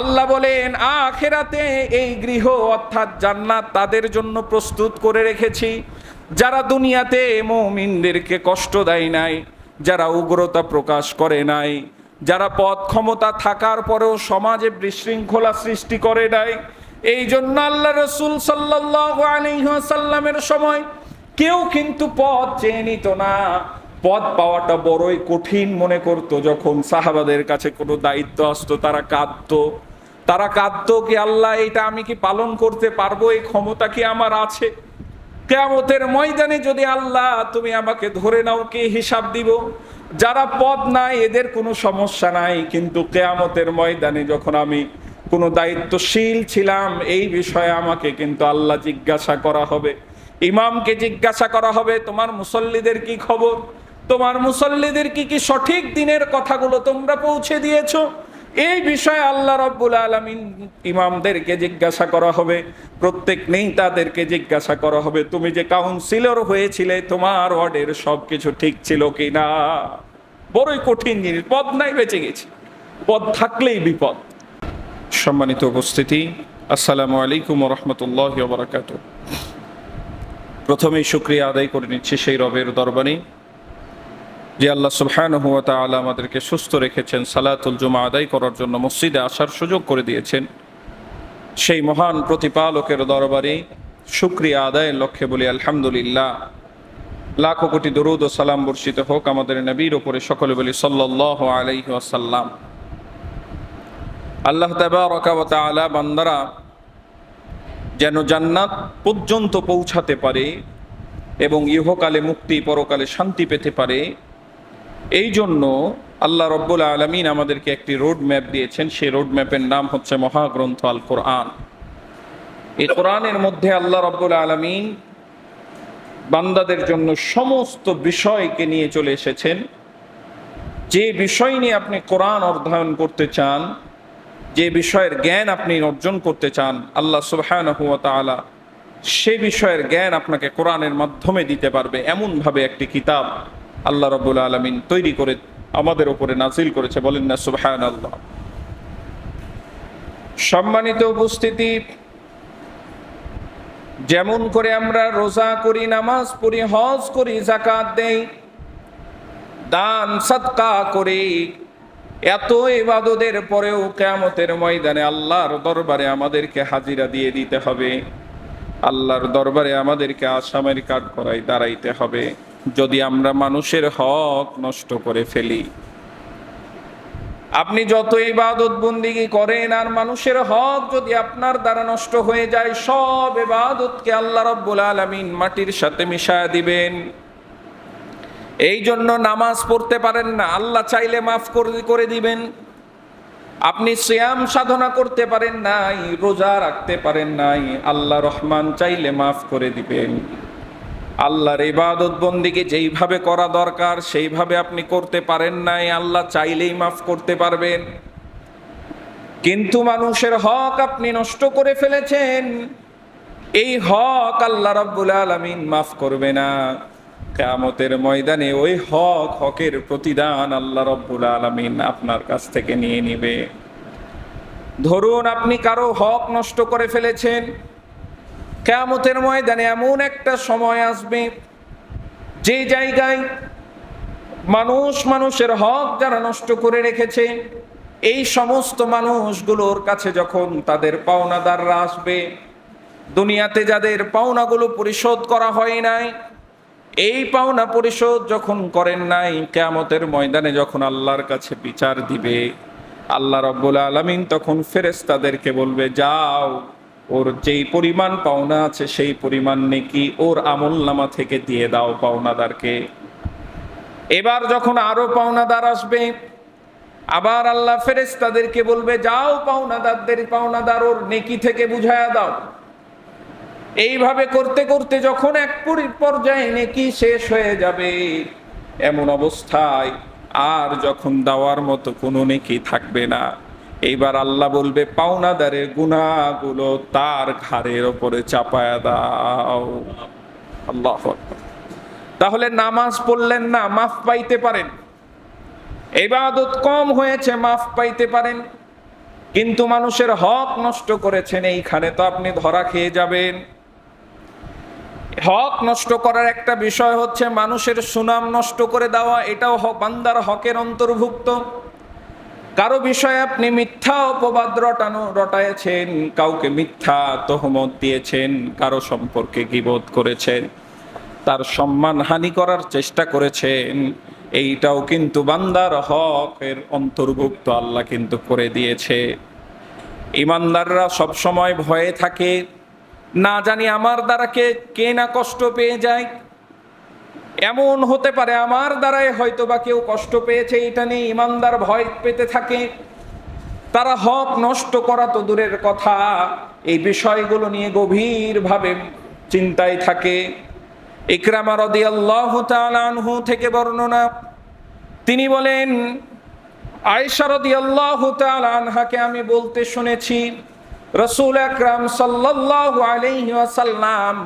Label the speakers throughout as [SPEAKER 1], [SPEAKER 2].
[SPEAKER 1] আল্লাহ বলেন, আখেরাতে এই গৃহ অর্থাৎ জান্নাত তাদের জন্য প্রস্তুত করে রেখেছি। যারা দুনিয়াতে মৌমিনদেরকে কষ্ট দেয় নাই, যারা উগ্রতা প্রকাশ করে নাই, যারা পদ ক্ষমতা থাকার পরেও সমাজে বিশৃঙ্খলা সৃষ্টি করে নাই, এই জন্য আল্লাহ রসুল সাল্লাহ আলহাসাল্লামের সময় কেউ কিন্তু পথ চেয়ে নিত না। পদ পাওয়াটা বড়ই কঠিন মনে করতো যখন সাহাবাদের কাছে কোনো দায়িত্ব আসতো, তারা কাঁদতো। তারা কাঁদতো কি, আল্লাহ, এটা আমি কি পালন করতে পারব? এই ক্ষমতা কি আমার আছে? কেয়ামতের ময়দানে যদি আল্লাহ তুমি আমাকে ধরে নাও, কি হিসাব দিব? যারা পদ নাই, এদের কোনো সমস্যা নাই। কিন্তু কেয়ামতের ময়দানে যখন আমি কোনো দায়িত্বশীল ছিলাম, এই বিষয়ে আমাকে কিন্তু আল্লাহ জিজ্ঞাসা করা হবে। ইমামকে জিজ্ঞাসা করা হবে, তোমার মুসল্লিদের কি খবর? তোমার মুসল্লিদের কি কি সঠিক দিনের কথাগুলো তোমরা পৌঁছে দিয়েছ? এই বিষয়ে আল্লাহ রব্বুল আলমিন ইমামদেরকে জিজ্ঞাসা করা হবে, প্রত্যেক নেই তাদেরকে জিজ্ঞাসা করা হবে, তুমি যে কাউন্সিলর হয়েছিলে, তোমার ওয়ার্ডের সব কিছু ঠিক ছিল কি না বড়ই কঠিন জিনিস, পদ নাই, বেঁচে গেছি। পদ থাকলেই বিপদ। সম্মানিত উপস্থিতি, আসসালামু আলাইকুম রহমতুল্লাহ প্রথমেই শুক্রিয়া আদায় করে নিচ্ছি সেই রবের দরবারে। যে আল্লাহ সুবহান হুয়া তাআলা আমাদেরকে সুস্থ রেখেছেন, সালাতুল জুমা আদায় করার জন্য মসজিদে আসার সুযোগ করে দিয়েছেন। সেই মহান প্রতিপালকের দরবারে শুক্রিয়া আদায়ের লক্ষ্যে বলি, আলহামদুলিল্লাহ। লাখো কোটি দরুদ ও সালাম বর্ষিত হোক আমাদের নবীর ওপরে সকলে বলি সাল্লাহ আলাইহি আসাল্লাম আল্লাহ তাবারকা ওয়া বান্দারা, যেন জান্নাত পর্যন্ত পৌঁছাতে পারে এবং ইহকালে মুক্তি, পরকালে শান্তি পেতে পারে এই জন্য আল্লাহ রব্বুল আলমিন আমাদেরকে একটি রোড ম্যাপ দিয়েছেন। সেই রোড ম্যাপের নাম হচ্ছে মহাগ্রন্থ আল কোরআন এই কোরআনের মধ্যে আল্লাহ রব্বুল আলমিন বান্দাদের জন্য সমস্ত বিষয়কে নিয়ে চলে এসেছেন। যে বিষয় নিয়ে আপনি কোরআন অধ্যয়ন করতে চান, যে বিষয়ের জ্ঞান আপনি অর্জন করতে চান, আল্লাহ সুবহান তাআলা সে বিষয়ের জ্ঞান আপনাকে কোরআনের মাধ্যমে দিতে পারবে। এমনভাবে একটি কিতাব আল্লাহ রবুল আলমিন তৈরি করে আমাদের ওপরে নাজিল করেছে, বলেন না সুবহান আল্লাহ সম্মানিত উপস্থিতি, যেমন করে আমরা রোজা করি, নামাজ পড়ি, হজ করি জাকাত দেই, দান সৎকা করি, এত ইবাদতের পরেও কেয়ামতের ময়দানে আল্লাহর দরবারে আমাদেরকে হাজিরা দিয়ে দিতে হবে। আল্লাহর দরবারে আমাদেরকে আসামের কাঠ করাই দাঁড়াইতে হবে। যদি আমরা মানুষের হক নষ্ট করে ফেলি। আপনি যত ইবাদত বন্দিগি করেন আর মানুষের হক যদি আপনার দ্বারা নষ্ট হয়ে যায়, সব ইবাদতকে আল্লাহ রব্বুল আলমিন মাটির সাথে মিশায় দিবেন। এই জন্য নামাজ পড়তে পারেন না, আল্লাহ চাইলে মাফ করে দিবেন। আপনি শ্যাম সাধনা করতে পারেন নাই, রোজা রাখতে পারেন নাই, আল্লাহ রহমান চাইলে মাফ করে দিবেন। আল্লাহর ইবাদত বন্দিকে যেইভাবে করা দরকার, সেইভাবে আপনি করতে পারেন নাই। আল্লাহ চাইলেই মাফ করতে পারবেন। কিন্তু মানুষের হক আপনি নষ্ট করে ফেলেছেন। এই হক আল্লাহ রব্বুল আলমিন মাফ করবে না। কেয়ামতের ময়দানে ওই হক, হকের প্রতিদান আল্লাহ রব্বুল আলমিন আপনার কাছ থেকে নিয়ে নিবে। ধরুন আপনি কারও হক নষ্ট করে ফেলেছেন। কেয়ামতের ময়দানে এমন একটা সময় আসবে, যে জায়গায় মানুষ মানুষের হক যারা নষ্ট করে রেখেছে, এই সমস্ত মানুষগুলোর কাছে যখন তাদের পাওনাদাররা আসবে, দুনিয়াতে যাদের পাওনাগুলো পরিশোধ করা হয় নাই, এই পাওনা পরিশোধ যখন করেন নাই, কেয়ামতের ময়দানে যখন আল্লাহর কাছে বিচার দিবে, আল্লাহ রব্বুল আলমিন তখন ফেরেস তাদেরকে বলবে, যাও ওর যেই পরিমাণ পাওনা আছে সেই পরিমাণ নেকি ওর আমল নামা থেকে দিয়ে দাও পাওনাদারকে। এবার যখন আরও পাওনাদার আসবে, আবার আল্লাহ ফেরেস তাদেরকে বলবে, যাও পাওনাদারদের, পাওনাদার ওর নেকি থেকে বুঝায়া দাও। এইভাবে করতে করতে যখন এক পর্যায়ে নেকি শেষ হয়ে যাবে, এমন অবস্থায় আর যখন দেওয়ার মতো কোনো নেকি থাকবে না। এইবার আল্লাহ বলবে, পাওনাদারের গুণাগুলো তার ঘাড়ের ওপরে চাপায়া দাও। আল্লাহ তাহলে নামাজ পড়লেন না, মাফ পাইতে পারেন। এবাদত কম হয়েছে, মাফ পাইতে পারেন। কিন্তু মানুষের হক নষ্ট করেছেন এইখানে, তো আপনি ধরা খেয়ে যাবেন। হক নষ্ট করার একটা বিষয় হচ্ছে, মানুষের সুনাম নষ্ট করে দেওয়া, এটাও বান্দার হকের অন্তর্ভুক্ত। কারও বিষয়ে আপনি মিথ্যা অপবাদ রটানো, রটায়েছেন, কাউকে মিথ্যা তহমত দিয়েছেন, কারও সম্পর্কে গিবোধ করেছেন, তার সম্মান হানি করার চেষ্টা করেছেন, এইটাও কিন্তু বান্দার হকের অন্তর্ভুক্ত আল্লাহ কিন্তু করে দিয়েছে। ইমানদাররা সব সময় ভয়ে থাকে, না জানি আমার দ্বারা কে কে না কষ্ট পেয়ে যায় এমন হতে পারে, আমার দ্বারাই হয়তো বা কেউ কষ্ট পেয়েছে, এটা নিয়ে ইমানদার ভয় পেতে থাকে। তারা হক নষ্ট করা তো দূরের কথা, এই বিষয়গুলো নিয়ে গভীরভাবে চিন্তায় থাকে। ইকরামা রাদিয়াল্লাহু তাআলা আনহু থেকে বর্ণনা, তিনি বলেন, আয়েশা রাদিয়াল্লাহু তাআলা আনহাকে আমি বলতে শুনেছি, রসুল আকরাম সাল্লাল্লাহু আলাইহি ওয়াসাল্লাম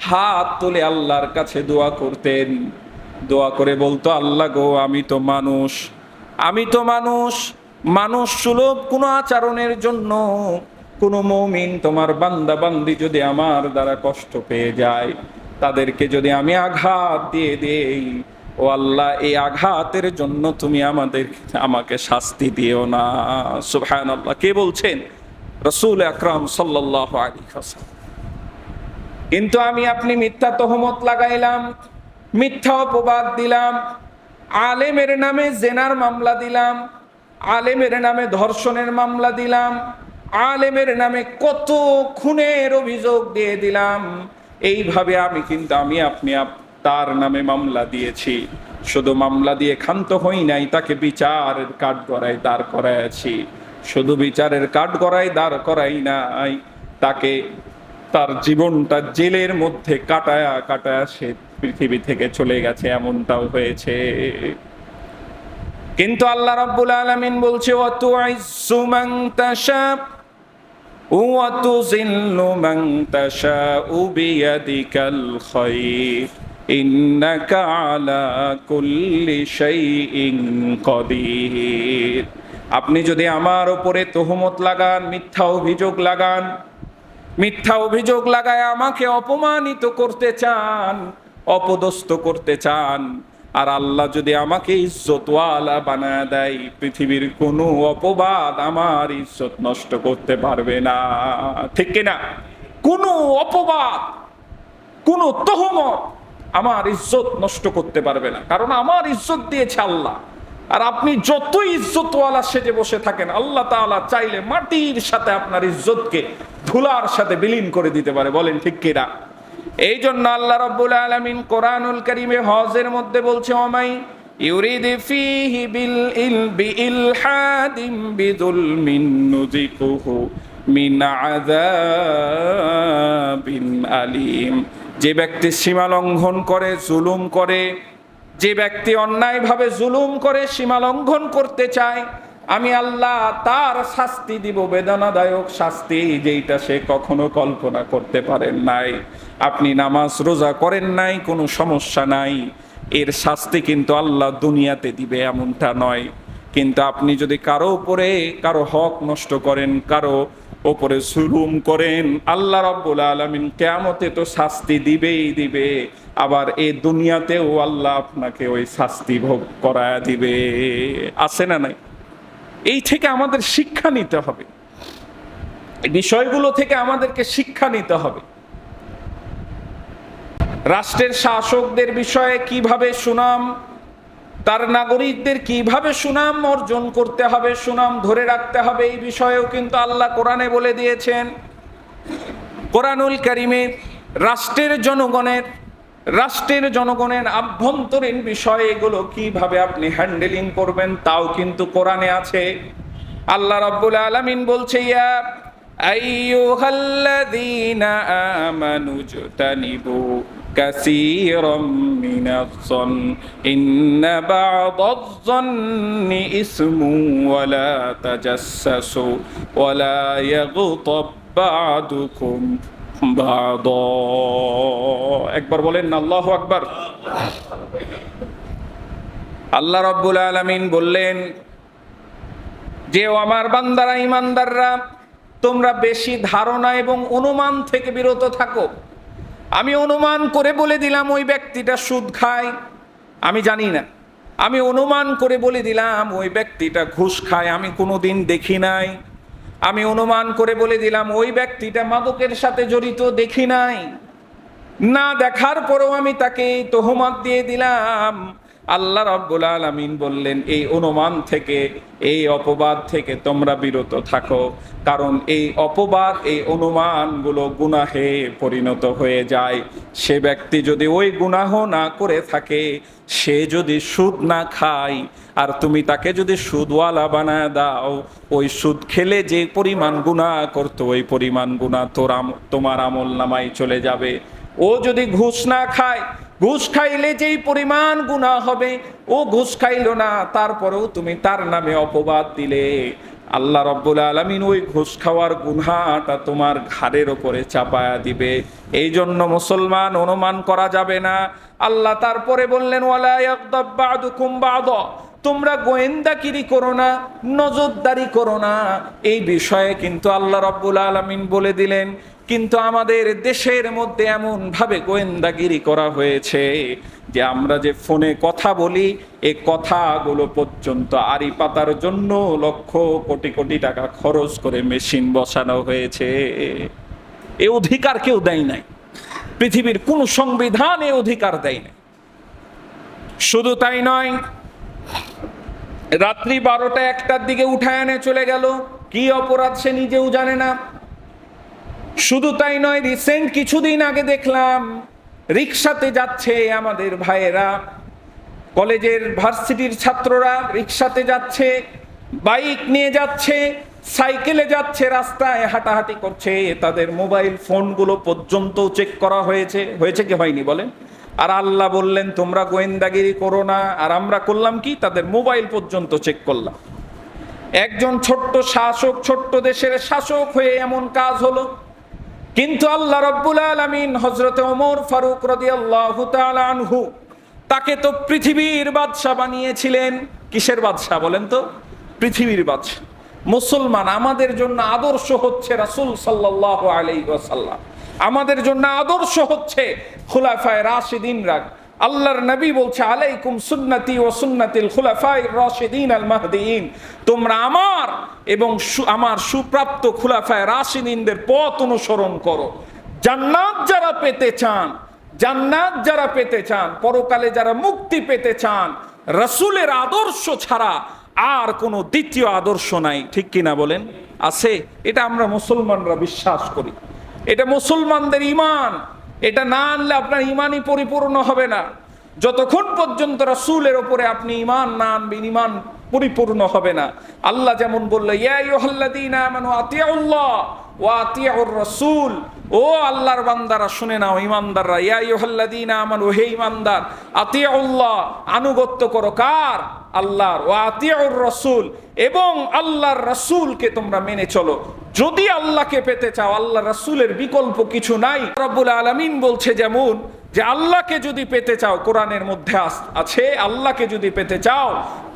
[SPEAKER 1] হাত তুলে আল্লাহর কাছে দোয়া করতেন। দোয়া করে বলতো, আল্লাহ গো, আমি তো মানুষ, আমি তো মানুষ মানুষ সুলভ কোনো আচরণের জন্য। কোনো মৌমিন তোমার বান্দা বান্দি যদি আমার দ্বারা কষ্ট পেয়ে যায়, তাদেরকে যদি আমি আঘাত দিয়ে দেই, ও আল্লাহ, এই আঘাতের জন্য তুমি আমাদের, আমাকে শাস্তি দিও না। সুবহান আল্লাহ কে বলছেন? রসুল আকরাম সাল্লাহ আলী হাসান কিন্তু আমি আপনি মিথ্যা তহমত লাগাইলাম, মিথ্যা অপবাদ দিলাম, আলেমের নামে জেনার মামলা দিলাম, আলেমের নামে ধর্ষণের মামলা দিলাম, আলেমের নামে কত খুনের অভিযোগ দিয়ে দিলাম। এইভাবে আমি কিন্তু, আমি আপনি আপ- তার নামে মামলা দিয়েছি। শুধু মামলা দিয়ে ক্ষান্ত হই নাই, তাকে বিচারের কাঠ গড়াই দাঁড় করাইছি শুধু বিচারের কাঠ গড়াই দাঁড় করাই নাই, তাকে তার জীবনটা জেলের মধ্যে কাটায়া কাটায়া সে পৃথিবী থেকে চলে গেছে, এমনটাও হয়েছে। কিন্তু আল্লাহ রাব্বুল আলামিন বলছে অত আইসু মান তাশা ওয়া তুযিল্লু মান তাশাউ বিয়াদিকাল খায়র ইন্নাকা আলা কুল্লি শাইইন কদির। আপনি যদি আমার উপরে তহমত লাগান, মিথ্যা অভিযোগ লাগান মিথ্যা অভিযোগ লাগায় আমাকে অপমানিত করতে চান, অপদস্থ করতে চান। আর আল্লাহ যদি আমাকে ইজ্জতওয়ালা বানায় দেয়, পৃথিবীর কোনো অপবাদ আমার ইজ্জত নষ্ট করতে পারবে না। ঠিক কিনা? কোনো অপবাদ, কোনো তহমত আমার ইজ্জত নষ্ট করতে পারবে না। কারণ আমার ইজ্জত দিয়েছে আল্লাহ। আর আপনি যতই ইজ্জতওয়ালা সেজে বসে থাকেন, আল্লাহ তাআলা চাইলে মাটির সাথে আপনার ইজ্জতকে ধুলার সাথে বিলীন করে দিতে পারে। বলেন ঠিক কিনা? এই জন্য আল্লাহ রাব্বুল আলামিন কোরআনুল কারীমে হজের মধ্যে বলছে ফিহি বিল ইল বি ইলহাদিম আলিম। যে ব্যক্তি সীমা লঙ্ঘন করে, জুলুম করে যে ব্যক্তি অন্যায়ভাবে জুলুম করে সীমা লঙ্ঘন করতে চায়, আমি আল্লাহ তার শাস্তি দিব, বেদনাদায়ক শাস্তি যেইটা সে কখনো কল্পনা করতে পারেন নাই। আপনি নামাজ রোজা করেন নাই, কোনো সমস্যা নাই। এর শাস্তি কিন্তু আল্লাহ দুনিয়াতে দিবে, এমনটা নয়। কিন্তু আপনি যদি কারও উপরে কারও হক নষ্ট করেন, কারও ওপরে জুলুম করেন। আল্লাহ রাব্বুল আলামিন কেয়ামতে তো শাস্তি দিবেই দিবে। আবার এই দুনিয়াতেও আল্লাহ আপনাকে ওই শাস্তি ভোগ করায় দিবে। আছে না নাই? এই থেকে আমাদের শিক্ষা নিতে হবে। বিষয়গুলো থেকে আমাদেরকে শিক্ষা নিতে হবে। রাষ্ট্রের শাসকদের বিষয়ে কীভাবে সুনাম তার নাগরিকদের কীভাবে সুনাম অর্জন করতে হবে, সুনাম ধরে রাখতে হবে এই বিষয়েও কিন্তু আল্লাহ কোরআনে বলে দিয়েছেন। কোরআনুল কারিমে রাষ্ট্রের জনগণের রাষ্ট্রের জনগণের আভ্যন্তরীণ বিষয় এগুলো কীভাবে আপনি হ্যান্ডেলিং করবেন তাও কিন্তু কোরআনে আছে। আল্লাহ রাব্বুল আলামিন বলছে, ইয়া আইয়ুহাল্লাযীনা আমানু كثيرا من الظن إن بعض الظن إثم ولا تجسسوا ولا يغضب بعضكم بعضا একবার বলেন না আল্লাহু আকবার আল্লাহ রাব্বুল আলামিন বললেন যে ও আমার বান্দারা ইমানদাররা তোমরা বেশি ধারণা এবং অনুমান থেকে বিরত থাকো আমি অনুমান করে বলে দিলাম ওই ব্যক্তিটা সুদ খায়। আমি জানি না। আমি অনুমান করে বলে দিলাম ওই ব্যক্তিটা ঘুষ খায়, আমি কোনো দিন দেখি নাই। আমি অনুমান করে বলে দিলাম ওই ব্যক্তিটা মাদকের সাথে জড়িত দেখি নাই। না দেখার পরেও আমি তাকে তোহমাত দিয়ে দিলাম। আল্লাহ রাব্বুল আলামিন বললেন, এই অনুমান থেকে, এই অপবাদ থেকে তোমরা বিরত থাকো, কারণ এই অপবাদ, এই অনুমানগুলো গুনাহে পরিণত হয়ে যায়। সে ব্যক্তি যদি ওই গুনাহ না করে থাকে, সে যদি সুদ না খায়, আর তুমি তাকে যদি সুদওয়ালা বানায় দাও, ওই সুদ খেলে যে পরিমাণ গুনাহ করতো, ওই পরিমাণ গুনাহ তোর তোমার আমল নামায় চলে যাবে। ও যদি ঘুষ না খায়, ঘুষ খাইলে যেই পরিমাণ গুণা হবে, ও ঘুষ খাইলো না, তারপরেও তুমি তার নামে অপবাদ দিলে। আল্লাহ রব্বুল আলমিন ওই ঘুষ খাওয়ার গুনহাটা তোমার ঘাড়ের ওপরে চাপায়া দিবে। এই জন্য মুসলমান অনুমান করা যাবে না। আল্লাহ তারপরে বললেন তোমরা গোয়েন্দাগিরি করো না, নজরদারি করো না। এই বিষয়ে কিন্তু আল্লাহ রব্বুল আলমিন বলে দিলেন কিন্তু আমাদের দেশের মধ্যে এমন ভাবে গোয়েন্দাগিরি করা হয়েছে যে আমরা যে ফোনে কথা বলি, এ কথাগুলো পর্যন্ত আড়ি পাতার জন্য লক্ষ কোটি কোটি টাকা খরচ করে মেশিন বসানো হয়েছে। এ অধিকার কেউ দেয় নাই। পৃথিবীর কোন সংবিধান এ অধিকার দেয় নাই। শুধু তাই নয়, রাত্রি বারোটা একটার দিকে উঠায় এনে চলে গেল। কি অপরাধ সে নিজেও জানে না। শুধু তাই নয় রিসেন্ট কিছুদিন আগে দেখলাম রিক্সাতে যাচ্ছে আমাদের ভাইয়েরা। কলেজের ভার্সিটির ছাত্ররা রিক্সাতে যাচ্ছে, বাইক নিয়ে যাচ্ছে, সাইকেলে যাচ্ছে, রাস্তায় হাঁটাহাঁটি করছে। তাদের মোবাইল ফোনগুলো পর্যন্ত চেক করা হয়েছে। হয়েছে কি হয়নি বলেন? আর আল্লাহ বললেন, তোমরা গোয়েন্দাগিরি করো না। আর আমরা করলাম কি? তাদের মোবাইল পর্যন্ত চেক করলাম। একজন ছোট্ট শাসক, ছোট্ট দেশের শাসক হয়ে এমন কাজ হলো। কিন্তু আল্লাহ রব্বুল আলমিন হজরত ওমর ফারুক রদি আল্লাহ আনহু তাকে তো পৃথিবীর বাদশাহ বানিয়েছিলেন। কিসের বাদশাহ বলেন তো? পৃথিবীর বাদশাহ। মুসলমান আমাদের জন্য আদর্শ হচ্ছে রাসুল সাল্লাহ আলাইসাল্লাম আমাদের জন্য আদর্শ হচ্ছে খোলাফায় রাশিদিন রাগ আল্লাহর নবী বলছে, আলাইকুম সুন্নতি ও সুন্নাতিল খুলাফাই রাশিদিন আল মাহদিন তোমরা আমার এবং আমার সুপ্রাপ্ত খুলাফায় রাশিদিনদের পথ অনুসরণ করো। জান্নাত যারা পেতে চান, জান্নাত যারা পেতে চান, পরকালে যারা মুক্তি পেতে চান, রসুলের আদর্শ ছাড়া আর কোনো দ্বিতীয় আদর্শ নাই। ঠিক কিনা বলেন? আছে। এটা আমরা মুসলমানরা বিশ্বাস করি। এটা মুসলমানদের ইমান এটা না আনলে আপনার ইমানই পরিপূর্ণ হবে না। যতক্ষণ পর্যন্ত রাসূলের ওপরে আপনি ইমান না আনবেন ইমান পরিপূর্ণ হবে না। আল্লাহ যেমন বলল রাসূল। ও আল্লাহর বান্দারা, শুনে নাও ইমানদাররা ইয়া আইয়ুহাল্লাযীনা আমানু, হে ইমানদার আতিউল্লাহ, আনুগত্য করো কার? আল্লাহর। ওয়া আতিউর রাসূল, এবং আল্লাহর রাসূলকে তোমরা মেনে চলো। যদি আল্লাহকে পেতে চাও, আল্লাহ রাসূলের বিকল্প কিছু নাই। রব্বুল আলামিন বলছে যেমন, যে আল্লাহকে যদি পেতে চাও, কোরআনের মধ্যে আছে, আল্লাহকে যদি পেতে চাও,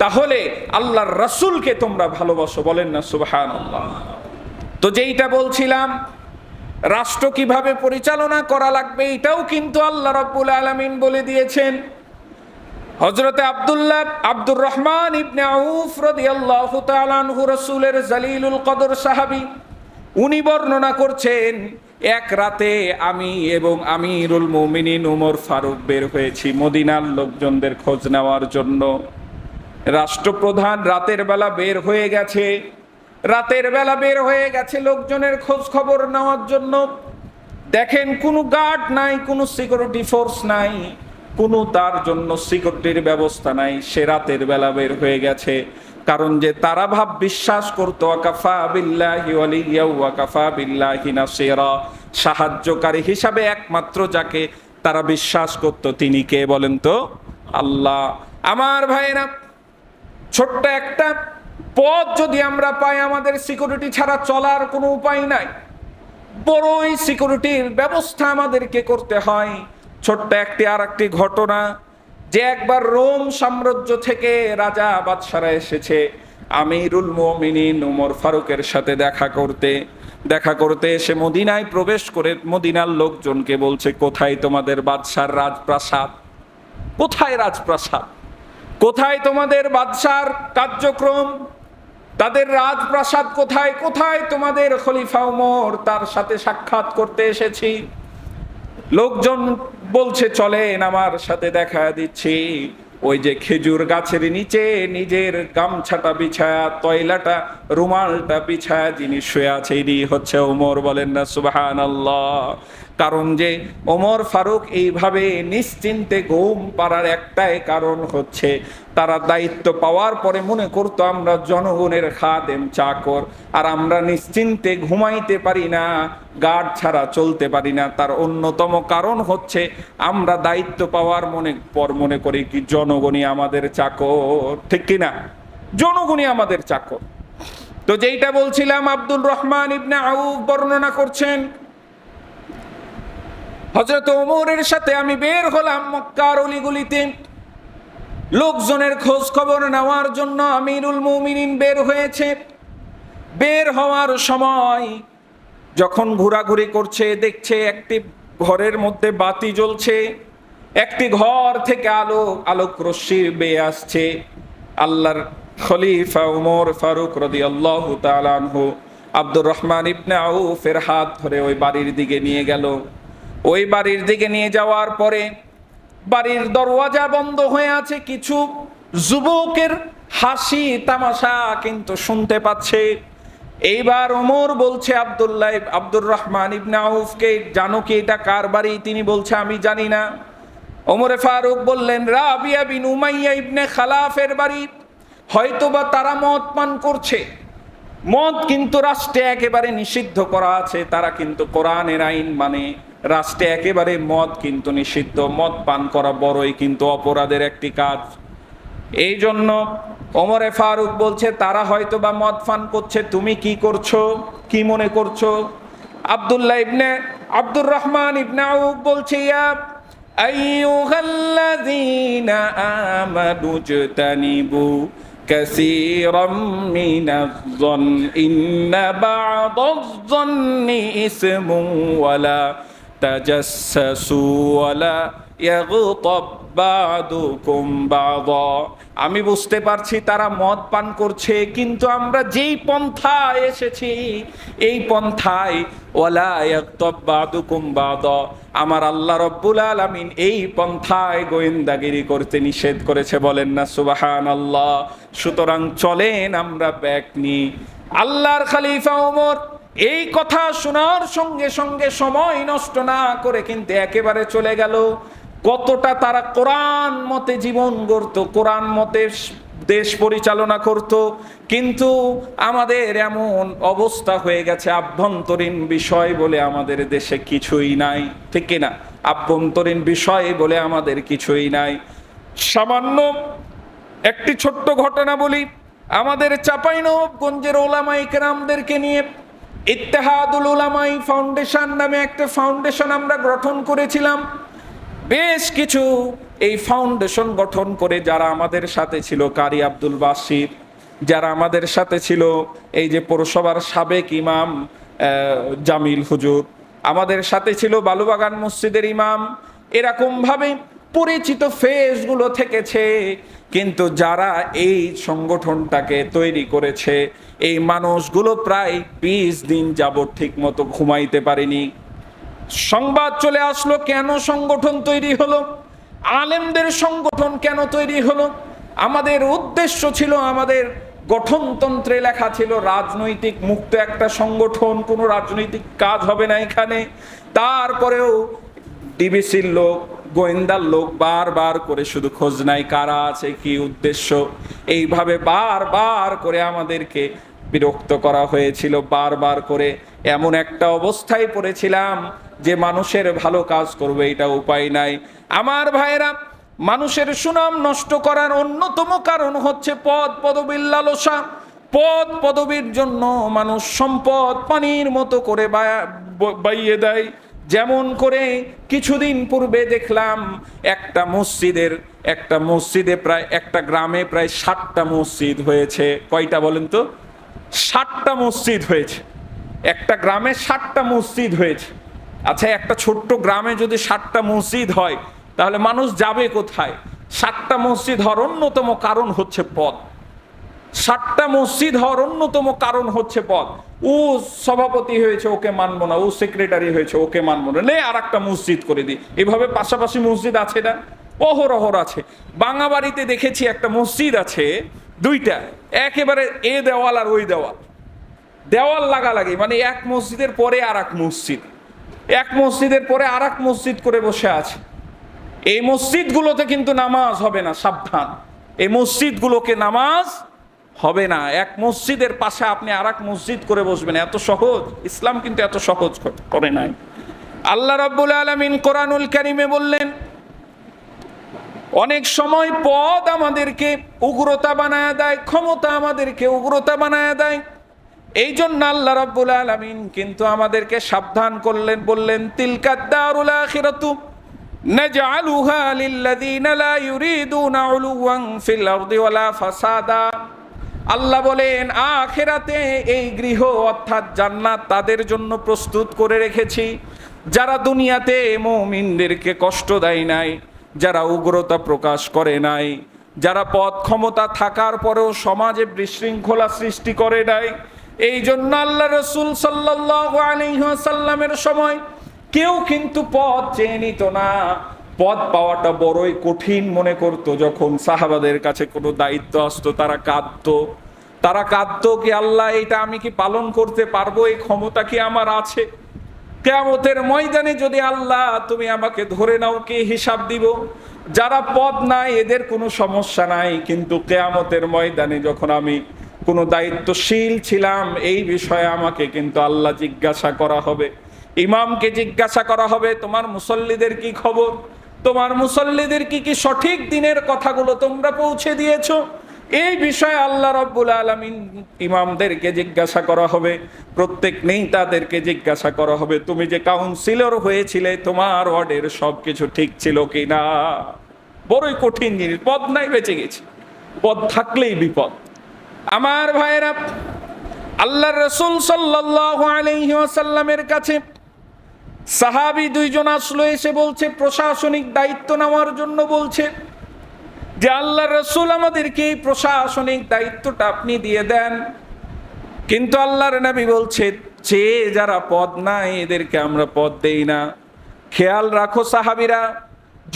[SPEAKER 1] তাহলে আল্লাহর রাসূলকে তোমরা ভালোবাসো। বলেন না, সুবহানাল্লাহ। তো যেইটা বলছিলাম, রাষ্ট্র কীভাবে পরিচালনা করা লাগবে, এটাও কিন্তু আল্লাহ রাব্বুল আলামিন বলে দিয়েছেন। হজরতে আব্দুল্লাহ, আব্দুর রহমান ইবনে আউফ রাদিয়াল্লাহু তাআলা আনহু রাসূলের জালিলুল কদর সাহাবী উনি বর্ণনা করছেন, এক রাতে আমি এবং আমিরুল মুমিনিন উমর ফারুক বের হয়েছি মদিনার লোকজনদের খোঁজ নেওয়ার জন্য। রাষ্ট্রপ্রধান রাতের বেলা বের হয়ে গেছে। রাতের বেলা বের হয়ে গেছে লোকজনের খোঁজ খবর নেওয়ার জন্য। দেখেন কোনো গার্ড নাই, কোনো সিকিউরিটি ফোর্স নাই, কোনো তার জন্য সিকিউরিটির ব্যবস্থা নাই। সে রাতের বেলা বের হয়ে গেছে। কারণ যে তারা ভাব বিশ্বাস করতো বিল্লাহি সাহায্যকারী হিসাবে একমাত্র যাকে তারা বিশ্বাস করত, তিনি কে বলেন তো? আল্লাহ। আমার ভাইরা ছোট্ট একটা পথ যদি আমরা পাই, আমাদের সিকিউরিটি ছাড়া চলার কোনো উপায় নাই। বড়ই সিকিউরিটির ব্যবস্থা আমাদেরকে করতে হয়। ছোট্ট একটি আর একটি ঘটনা যে একবার রোম সাম্রাজ্য থেকে রাজা বাদশারা এসেছে, আমিরুল মোমিনিন উমর ফারুকের সাথে দেখা করতে। দেখা করতে এসে মদিনায় প্রবেশ করে মদিনার লোকজনকে বলছে, কোথায় তোমাদের বাদশার রাজপ্রাসাদ? কোথায় রাজপ্রাসাদ? কোথায় তোমাদের বাদশার কার্যক্রম? তাদের রাজপ্রাসাদ কোথায়? কোথায় তোমাদের খলিফা উমর তার সাথে সাক্ষাৎ করতে এসেছি? লোকজন বলছে, চলেন আমার সাথে দেখা দিচ্ছি। ওই যে খেজুর গাছের নিচে নিজের গামছাটা বিছায়া, তয়লাটা, রুমালটা বিছায়া, যিনি শুয়ে আছে ইনি হচ্ছে ওমর। বলেন না সুবাহান কারণ যে ওমর ফারুক এইভাবে নিশ্চিন্তে ঘুম পাড়ার একটাই কারণ হচ্ছে তারা দায়িত্ব পাওয়ার পরে মনে করতো, আমরা জনগণের খাদেম চাকর, আর আমরা নিশ্চিন্তে ঘুমাইতে পারি না, গার্ড ছাড়া চলতে পারি না। তার অন্যতম কারণ হচ্ছে, আমরা দায়িত্ব পাওয়ার মনে, পর মনে করি কি জনগণই আমাদের চাকর। ঠিক কিনা? জনগণই আমাদের চাকর। তো যেইটা বলছিলাম আব্দুল রহমান ইবনে আউফ বর্ণনা করছেন হজরত ওমরের সাথে আমি বের হলাম মক্কার অলিগুলিতে। লোকজনের খোঁজ খবর নেওয়ার জন্য আমিরুল মুমিনিন বের হয়েছে। বের হওয়ার সময় যখন ঘোরাঘুরি করছে, দেখছে একটি ঘরের মধ্যে বাতি জ্বলছে। একটি ঘর থেকে আলো, আলোক রশ্মির বেয়ে আসছে। আল্লাহর খলিফা উমর ফারুক রদি আল্লাহ তালানহু আব্দুর রহমান ইবনে আউফের হাত ধরে ওই বাড়ির দিকে নিয়ে গেল। ওই বাড়ির দিকে নিয়ে যাওয়ার পরে বাড়ির দরওয়াজা বন্ধ হয়ে আছে, কিছু যুবকের হাসি, তামাশা কিন্তু শুনতে পাচ্ছে। এইবার ওমর বলছে, আব্দুল্লাহ আব্দুর রহমান ইবনে আউফকে জানো কি এটা? কার বাড়ি? তিনি বলছে, আমি জানি না। ওমরে ফারুক বললেন, রাবিয়া বিন উমাইয়া ইবনে খালাফের বাড়ি। হয়তোবা তারা মদ পান করছে। মদ কিন্তু রাষ্ট্রে একেবারে নিষিদ্ধ করা আছে, তারা কিন্তু কোরআনের আইন মানে। রাষ্ট্রে একেবারে মদ কিন্তু নিষিদ্ধ মদ পান করা বড়ই কিন্তু অপরাধের একটি কাজ এই জন্য ওমরে ফারুক বলছে তারা হয়তো বা মদ পান করছে তুমি কি করছো কি মনে করছো আব্দুল্লাহ ইবনে আব্দুর রহমান ইবনে আউফ বলছে ইয়া আইয়ুহাল্লাযীনা আমানু জতানিবু كثيرا من الظن إن بعض الظن إثم ولا তাজাসসু ওয়ালা ইয়াগতাব বাদুকুম বাদা। আমি বুঝতে পারছি তারা মদ পান করছে, কিন্তু আমরা যেই পন্থায় এসেছি, এই পন্থায় ওলা ইয়াগতাব বাদুকুম বাদা। আমার আল্লাহ রব্বুল আলামিন এই পন্থায় গোয়েন্দাগিরি করতে নিষেধ করেছে, বলেন না, সুবহানাল্লাহ। সুতরাং চলেন আমরা ব্যাক নি আল্লাহর খলিফা ওমর এই কথা শোনার সঙ্গে সঙ্গে সময় নষ্ট না করে কিন্তু একেবারে চলে গেল। কতটা তারা কোরআন মতে জীবন গড়ত, কোরআন মতে দেশ পরিচালনা করত, কিন্তু আমাদের এমন অবস্থা হয়ে গেছে আভ্যন্তরীণ বিষয় বলে আমাদের দেশে কিছুই নাই, ঠিক কিনা? আভ্যন্তরীণ বিষয় বলে আমাদের কিছুই নাই। সামান্য একটি ছোট্ট ঘটনা বলি, আমাদের চাপাইনবগঞ্জের ওলামাই কেরামদেরকে নিয়ে ইত্তেহাদুল ওলামাই ফাউন্ডেশন নামে একটা ফাউন্ডেশন আমরা গঠন করেছিলাম। বেশ কিছু এই ফাউন্ডেশন গঠন করে যারা আমাদের সাথে ছিল, কারি আব্দুল বাসির যারা আমাদের সাথে ছিল, এই যে পৌরসভার সাবেক ইমাম জামিল হুজুর, আমাদের সাথে ছিল বালুবাগান মসজিদের ইমাম। এরকমভাবে পরিচিত ফেসগুলো থেকেছে, কিন্তু যারা এই সংগঠনটাকে তৈরি করেছে এই মানুষগুলো প্রায় বিশ দিন যাবৎ ঠিক মতো ঘুমাইতে পারেনি। সংবাদ চলে আসলো, কেন সংগঠন তৈরি হলো? আলেমদের সংগঠন কেন তৈরি হলো? আমাদের উদ্দেশ্য ছিল, আমাদের গঠনতন্ত্রে লেখা ছিল, রাজনৈতিক মুক্ত একটা সংগঠন, কোনো রাজনৈতিক কাজ হবে না এখানে। তারপরেও ডিবিসির লোক, গোয়েন্দার লোক বারবার করে শুধু খোঁজ নাই, কারা আছে, কি উদ্দেশ্য? এইভাবে বারবার করে আমাদেরকে বিরক্ত করা হয়েছিল বারবার করে। এমন একটা অবস্থায় পড়েছিলাম যে মানুষের ভালো কাজ করবে, এটা উপায় নাই। আমার ভাইরা মানুষের সুনাম নষ্ট করার অন্যতম কারণ হচ্ছে পদ পদবীর লালসা। পদ পদবীর জন্য মানুষ সম্পদ, পানির মতো করে বাইয়ে দেয়। যেমন করে কিছুদিন পূর্বে দেখলাম একটা মসজিদের, একটা মসজিদে প্রায়, একটা গ্রামে প্রায় ষাটটা মসজিদ হয়েছে। কয়টা বলেন তো? ষাটটা মসজিদ হয়েছে। একটা গ্রামে ষাটটা মসজিদ হয়েছে। আচ্ছা একটা ছোট্ট গ্রামে যদি ষাটটা মসজিদ হয়, তাহলে মানুষ যাবে কোথায়? ষাটটা মসজিদ হওয়ার অন্যতম কারণ হচ্ছে পথ ষাটটা মসজিদ হওয়ার অন্যতম কারণ হচ্ছে পদ। ও সভাপতি হয়েছে, ওকে মানবো না। ও সেক্রেটারি হয়েছে, ওকে মানবো না। নে আর একটা মসজিদ করে দিই এভাবে পাশাপাশি মসজিদ আছে না? অহরহর আছে। বাঙাবাড়িতে দেখেছি একটা মসজিদ আছে, দুইটা। একেবারে এ দেওয়াল আর ওই দেওয়াল। দেওয়াল লাগা লাগালাগি মানে এক মসজিদের পরে আর এক মসজিদ। এক মসজিদের পরে আর এক মসজিদ করে বসে আছে। এই মসজিদগুলোতে কিন্তু নামাজ হবে না, সাবধান। এই মসজিদগুলোকে নামাজ হবে না। এক মসজিদের পাশে আপনি আর এক মসজিদ করে বসবেন, এত সহজ। ইসলাম কিন্তু এত সহজ করে নাই। আল্লাহ রাব্বুল আলমিন কোরআনুল কারিমে বললেন অনেক সময় পদ আমাদেরকে উগ্রতা বানায় দেয়, ক্ষমতা আমাদেরকে উগ্রতা বানায় দেয়। এই জন্য আল্লাহ রাব্বুল আলামিন কিন্তু আমাদেরকে সাবধান করলেন, বললেন তিলকাদ্দারুল আখিরাতু নাজআলুহা লিল্লাযীনা লা ইউরিদুনা উলুওয়ান ফিল আরদি ওয়ালা ফাসাদা। আল্লাহ বলেন, আখেরাতে এই গৃহ অর্থাৎ জান্নাত তাদের জন্য প্রস্তুত করে রেখেছি। যারা দুনিয়াতে মুমিনদেরকে কষ্ট দেয় নাই যারা উগ্রতা প্রকাশ করে নাই, যারা পদ ক্ষমতা থাকার পরেও সমাজে বিশৃঙ্খলা সৃষ্টি করে নাই, এই জন্য আল্লাহ রসুল সাল্লাহ আলহ্লামের সময় কেউ কিন্তু পদ চেয়ে নিত না। পদ পাওয়াটা বড়ই কঠিন মনে করতো যখন সাহাবাদের কাছে কোনো দায়িত্ব আসতো, তারা কাঁদতো। তারা কাঁদত কি, আল্লাহ, এটা আমি কি পালন করতে পারব? এই ক্ষমতা কি আমার আছে? কেয়ামতের ময়দানে যদি আল্লাহ তুমি আমাকে ধরে নাও, কে হিসাব দিব? যারা পদ নাই, এদের কোনো সমস্যা নাই। কিন্তু কেয়ামতের ময়দানে যখন আমি কোনো দায়িত্বশীল ছিলাম, এই বিষয়ে আমাকে কিন্তু আল্লাহ জিজ্ঞাসা করা হবে। ইমামকে জিজ্ঞাসা করা হবে, তোমার মুসল্লিদের কি খবর? তোমার মুসল্লিদের কি কি সঠিক দিনের কথাগুলো তোমরা পৌঁছে দিয়েছ? এই বিষয়ে আল্লাহ রব্বুল আলমিন ইমামদেরকে জিজ্ঞাসা করা হবে, প্রত্যেক নেতাদেরকে জিজ্ঞাসা করা হবে, তুমি যে কাউন্সিলর হয়েছিলে, তোমার ওয়ার্ডের সব কিছু ঠিক ছিল কি না বড়ই কঠিন জিনিস, পদ নাই, বেঁচে গেছে। পদ থাকলেই বিপদ। আমার ভাইয়েরা আল্লাহ রসুল সাল্লাহ আলহিহাসাল্লামের কাছে সাহাবি দুইজন আসলো, এসে বলছে, প্রশাসনিক দায়িত্ব নেওয়ার জন্য বলছে যে আল্লাহ রসুল আমাদেরকে এই প্রশাসনিক দায়িত্বটা আপনি দিয়ে দেন। কিন্তু আল্লাহর নবী বলছে চেয়ে যারা পদ নাই, এদেরকে আমরা পদ দেই না। খেয়াল রাখো সাহাবিরা,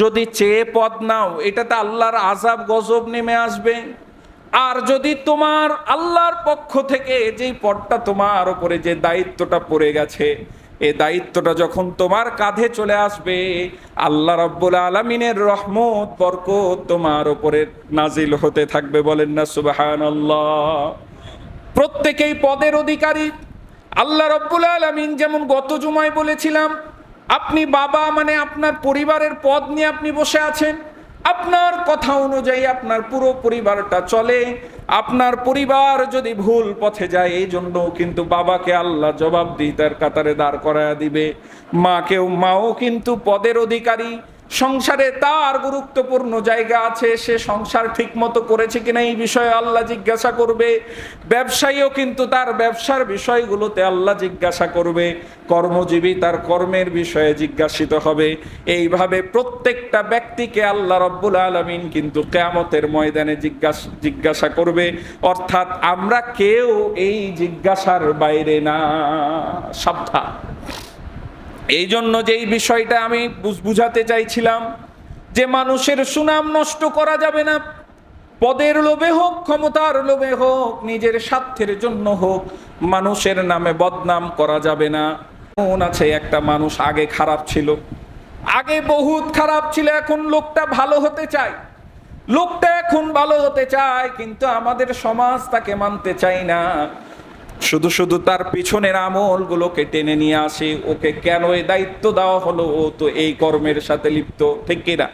[SPEAKER 1] যদি চেয়ে পদ নাও, এটাতে আল্লাহর আজাব গজব নেমে আসবে। আর যদি তোমার আল্লাহর পক্ষ থেকে যেই পদটা তোমার উপরে যে দায়িত্বটা পড়ে গেছে এই দায়িত্বটা যখন তোমার কাঁধে চলে আসবে, আল্লাহ রাব্বুল আলমিনের রহমত, বরকত তোমার ওপরে নাজিল হতে থাকবে বলেন না, সুবহানাল্লাহ। প্রত্যেকেই পদের অধিকারী। আল্লাহ রব্বুল আলমিন যেমন গত জুমায় বলেছিলাম, আপনি বাবা মানে আপনার পরিবারের পদ নিয়ে আপনি বসে আছেন, আপনার কথা অনুযায়ী আপনার পুরো পরিবারটা চলে। আপনার পরিবার যদি ভুল পথে যায়, এই জন্য কিন্তু বাবাকে আল্লাহ জবাব তার কাতারে দাঁড় করায় দিবে। মাকেও, মাও কিন্তু পদের অধিকারী। সংসারে তার গুরুত্বপূর্ণ জায়গা আছে, সে সংসার ঠিক মতো করেছে কিনা এই বিষয়ে আল্লাহ জিজ্ঞাসা করবে। ব্যবসায়ীও কিন্তু তার ব্যবসার বিষয়গুলোতে আল্লাহ জিজ্ঞাসা করবে। কর্মজীবী তার কর্মের বিষয়ে জিজ্ঞাসিত হবে। এইভাবে প্রত্যেকটা ব্যক্তিকে আল্লাহ রব্বুল আলমিন কিন্তু কেয়ামতের ময়দানে জিজ্ঞাসা জিজ্ঞাসা করবে। অর্থাৎ আমরা কেউ এই জিজ্ঞাসার বাইরে না। সাবধান। এই জন্য যেই বিষয়টা আমি বুঝ- বুঝাতে চাইছিলাম, যে মানুষের সুনাম নষ্ট করা যাবে না। পদের লোভে হোক, ক্ষমতার লোভে হোক, নিজের স্বার্থের জন্য হোক, মানুষের নামে বদনাম করা যাবে না। মন আছে, একটা মানুষ আগে খারাপ ছিল। আগে বহুত খারাপ ছিল, এখন লোকটা ভালো হতে চায়। লোকটা এখন ভালো হতে চায়, কিন্তু আমাদের সমাজ তাকে মানতে চায় না। শুধু শুধু তার পিছনের আমলগুলোকে টেনে নিয়ে আসে। ওকে কেন এই দায়িত্ব দেওয়া হলো? ও তো এই কর্মের সাথে লিপ্ত, ঠিক কিনা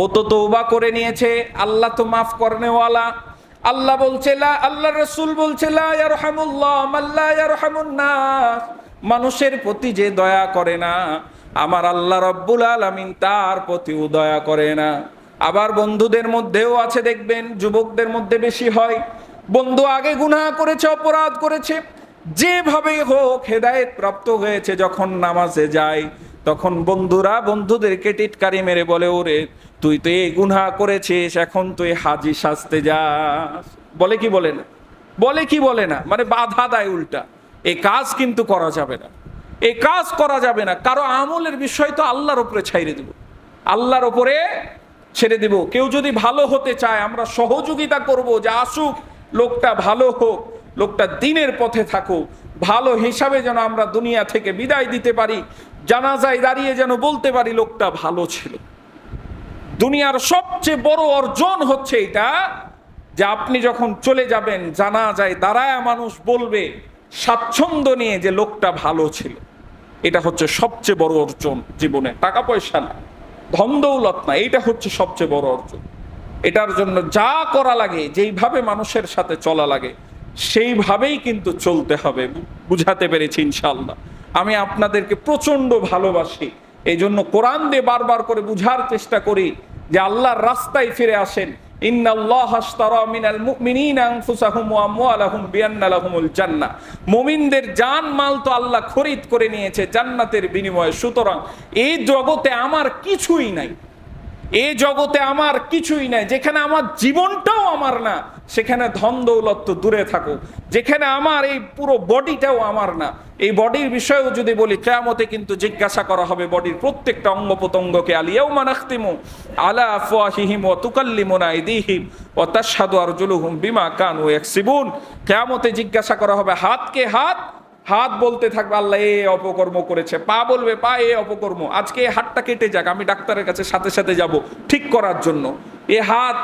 [SPEAKER 1] ও তো তৌবা করে নিয়েছে। আল্লাহ তো মাফ করনেওয়ালা। আল্লাহ বলছে আল্লাহ রসুল বলছে মানুষের প্রতি যে দয়া করে না, আমার আল্লাহ রব্বুল আলামিন তার প্রতিও দয়া করে না। আবার বন্ধুদের মধ্যেও আছে, দেখবেন, যুবকদের মধ্যে বেশি হয়। বন্ধু আগে গুনাহ করেছে, অপরাধ করেছে। যেভাবে হোক হেদায়েত প্রাপ্ত হয়েছে, যখন নামাজে যায়, তখন বন্ধুরা বন্ধুদেরকে টিটকারি মেরে বলে, ওরে, তুই তো এই গুনাহ করেছিস, এখন তুই হাজি সাজতে যাস। বলে কি বলে না? বলে কি বলে না? মানে বাধা দেয় উল্টা। এই কাজ কিন্তু করা যাবে না। এই কাজ করা যাবে না। কারও আমলের বিষয় তো আল্লাহর উপরে ছাইরে দেব। আল্লাহর উপরে ছেড়ে দেব। কেউ যদি ভালো হতে চায়, আমরা সহযোগিতা করব যে আসুক লোকটা ভালো হোক, লোকটা দিনের পথে থাকুক, ভালো হিসাবে যেন আমরা দুনিয়া থেকে বিদায় দিতে পারি, জানাজায় দাঁড়িয়ে যেন বলতে পারি লোকটা ভালো ছিল। দুনিয়ার সবচেয়ে বড় অর্জন হচ্ছে এটা যে আপনি যখন চলে যাবেন জানা যায় দাঁড়ায় মানুষ বলবে স্বাচ্ছন্দ্য নিয়ে যে লোকটা ভালো ছিল। এটা হচ্ছে সবচেয়ে বড় অর্জন জীবনে। টাকা পয়সা না, ধন দৌলত না এটা হচ্ছে সবচেয়ে বড় অর্জন। এটার জন্য যা করা লাগে, যেইভাবে মানুষের সাথে চলা লাগে, সেইভাবেই কিন্তু চলতে হবে। বুঝাতে পেরেছি ইনশাল্লাহ আমি আপনাদেরকে প্রচণ্ড ভালোবাসি। এই জন্য কোরআন দিয়ে বারবার করে বুঝার চেষ্টা করি যে আল্লাহর রাস্তায় ফিরে আসেন। মুমিনদের জান মাল তো আল্লাহ খরিদ করে নিয়েছে জান্নাতের বিনিময়ে। সুতরাং এই জগতে আমার কিছুই নাই। এই জগতে আমার কিছুই নাই, যেখানে আমার জীবনটাও আমার না, সেখানে ধন দৌলত তো দূরে থাকুক। যেখানে আমার এই পুরো বডিটাও আমার না। এই বডির বিষয়েও যদি বলি, কেয়ামতে কিন্তু জিজ্ঞাসা করা হবে বডির প্রত্যেকটা অঙ্গ প্রত্যঙ্গকে আলিয়াও মানাখতিমু আলা আফওয়াহিহিম ওয়া তুকাল্লিমুনা আইদিহিম ওয়া তাশহাদু আরজুলুহুম বিমা কানু ইয়াকসিবুন। কেয়ামতে জিজ্ঞাসা করা হবে, হাতকে হাত হাত বলতে থাকবে, আল্লাহ, এ অপকর্ম করেছে। পা বলবে, পা, এ অপকর্ম। আজকে এই হাতটা কেটে যাক, আমি ডাক্তারের কাছে সাথে সাথে যাব, ঠিক করার জন্য। এ হাত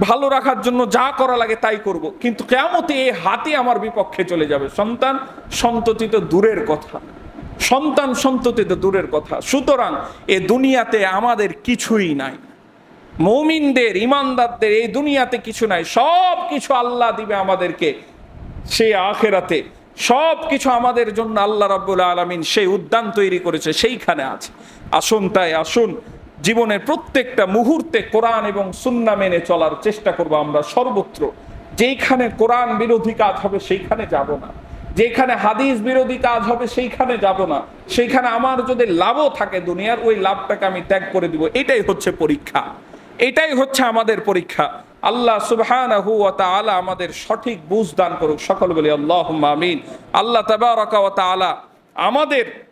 [SPEAKER 1] ভালো রাখার জন্য যা করা লাগে তাই করব। কিন্তু কেমতে এই হাতে আমার বিপক্ষে চলে যাবে। সন্তান সন্ততি তো দূরের কথা। সন্তান সন্ততি তো দূরের কথা। সুতরাং এ দুনিয়াতে আমাদের কিছুই নাই। মৌমিনদের, ইমানদারদের এই দুনিয়াতে কিছু নাই। সব কিছু আল্লাহ দিবে আমাদেরকে। সে আখেরাতে সব কিছু আমাদের জন্য আল্লাহ রাব্বুল আলমিন সেই উদ্যান তৈরি করেছে, সেইখানে আছে। আসুন তাই আসুন, জীবনের প্রত্যেকটা মুহূর্তে কোরআন এবং সুন্না মেনে চলার চেষ্টা করব আমরা সর্বত্র। যেইখানে কোরআন বিরোধী কাজ হবে সেইখানে যাব না। যেখানে হাদিস বিরোধী কাজ হবে সেইখানে যাব না। সেইখানে আমার যদি লাভও থাকে দুনিয়ার, ওই লাভটাকে আমি ত্যাগ করে দিব। এটাই হচ্ছে পরীক্ষা। এটাই হচ্ছে আমাদের পরীক্ষা। আল্লাহ তাআলা আমাদের সঠিক বুঝ দান করুক। সকল বলি আল্লাহ আমিন। আল্লাহ তাআলা আমাদের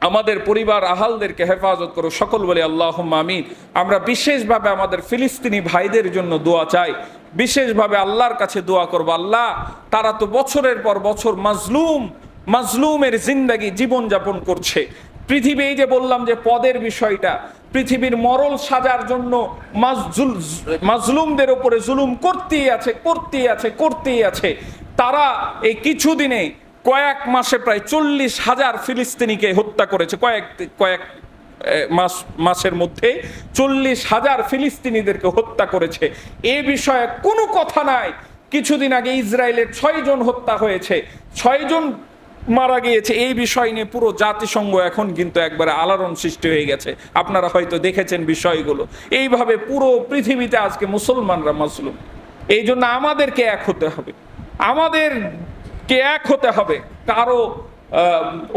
[SPEAKER 1] আমাদের পরিবার আহালদেরকে হেফাজত করো সকল বলে আল্লাহ আমিন। আমরা বিশেষভাবে আমাদের ফিলিস্তিনি ভাইদের জন্য দোয়া চাই। বিশেষভাবে আল্লাহর কাছে দোয়া করব, আল্লাহ, তারা তো বছরের পর বছর মাজলুম, মাজলুমের জিন্দাগি জীবনযাপন করছে। পৃথিবী এই যে বললাম যে পদের বিষয়টা পৃথিবীর মরল সাজার জন্য মাজুল মাজলুমদের ওপরে জুলুম করতেই আছে করতেই আছে করতেই আছে। তারা এই কিছুদিনে কয়েক মাসে প্রায় চল্লিশ হাজার ফিলিস্তিনিকে হত্যা করেছে। কয়েক কয়েক মাস, মাসের মধ্যে চল্লিশ হাজার ফিলিস্তিনিদেরকে হত্যা করেছে। এ বিষয়ে কোনো কথা নাই। কিছুদিন আগে ইসরায়েলের ছয়জন হত্যা হয়েছে। ছয়জন মারা গিয়েছে। এই বিষয় নিয়ে পুরো জাতিসংঘ এখন কিন্তু একবারে আলোড়ন সৃষ্টি হয়ে গেছে। আপনারা হয়তো দেখেছেন বিষয়গুলো। এইভাবে পুরো পৃথিবীতে আজকে মুসলমানরা মাসলুম। এই জন্য আমাদেরকে এক হতে হবে। আমাদেরকে এক হতে হবে। কারও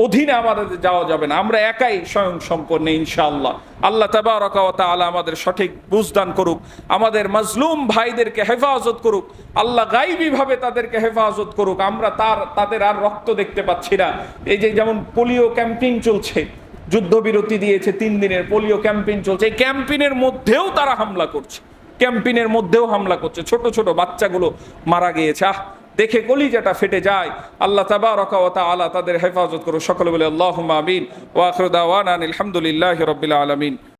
[SPEAKER 1] অধীনে আমাদের যাওয়া যাবে না। আমরা একাই স্বয়ং সম্পন্ন, ইনশাআল্লাহ। আল্লাহ তাবারকাওয়াতা আলা আমাদের সঠিক বুঝদান করুক, আমাদের মাজলুম ভাইদেরকে হেফাজত করুক, আল্লাহ গাইবী ভাবে তাদেরকে হেফাজত করুক। আমরা তার, তাদের আর রক্ত দেখতে পাচ্ছি না। এই যে যেমন পোলিও ক্যাম্পিং চলছে, যুদ্ধবিরতি দিয়েছে তিন দিনের, পোলিও ক্যাম্পেইন চলছে, এই ক্যাম্পেইনের মধ্যেও তারা হামলা করছে। ক্যাম্পেইনের মধ্যেও হামলা করছে। ছোট ছোট বাচ্চাগুলো মারা গিয়েছে। আহ দেখে কলিজাটা ফেটে যায়। আল্লাহ তাবা রকাওয়া আলা তাদের হেফাজত করো সকলে বলে আল্লাহ আমিন। ওয়া আলহামদুলিল্লাহ রাব্বিল আলামিন।